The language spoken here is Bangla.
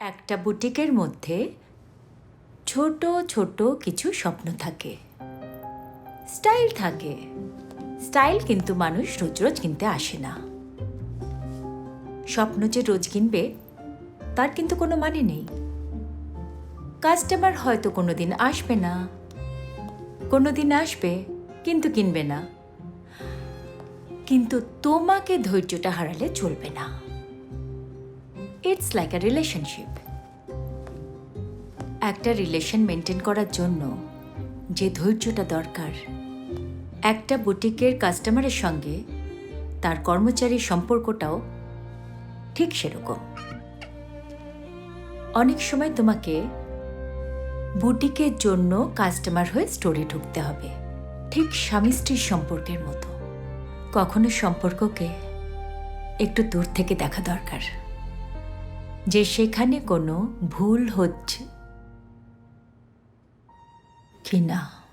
একটা বুটিকের মধ্যে ছোট ছোট কিছু স্বপ্ন থাকে। স্টাইল থাকে। স্টাইল কিন্তু মানুষ রোজ রোজ কিনতে আসে না। স্বপ্ন যে রোজ কিনবে, তার কিন্তু কোনো মানে নেই। কাস্টমার হয়তো কোনো দিন আসবে না। কোনো দিন আসবে, কিন্তু কিনবে না। কিন্তু তোমাকে ধৈর্যটা হারালে চলবে না। ইটস লাইক আ রিলেশনশিপ একটা রিলেশন মেনটেন করার জন্য যে ধৈর্যটা দরকার, একটা বুটিকের কাস্টমারের সঙ্গে তার কর্মচারীর সম্পর্কটাও ঠিক সেরকম। অনেক সময় তোমাকে বুটিকের জন্য কাস্টমার হয়ে স্টোরে ঢুকতে হবে, ঠিক স্বামী স্ত্রীর সম্পর্কের মতো। কখনো সম্পর্ককে একটু দূর থেকে দেখা দরকার। যে সেখানে কোনো ভুল হচ্ছে। কি না?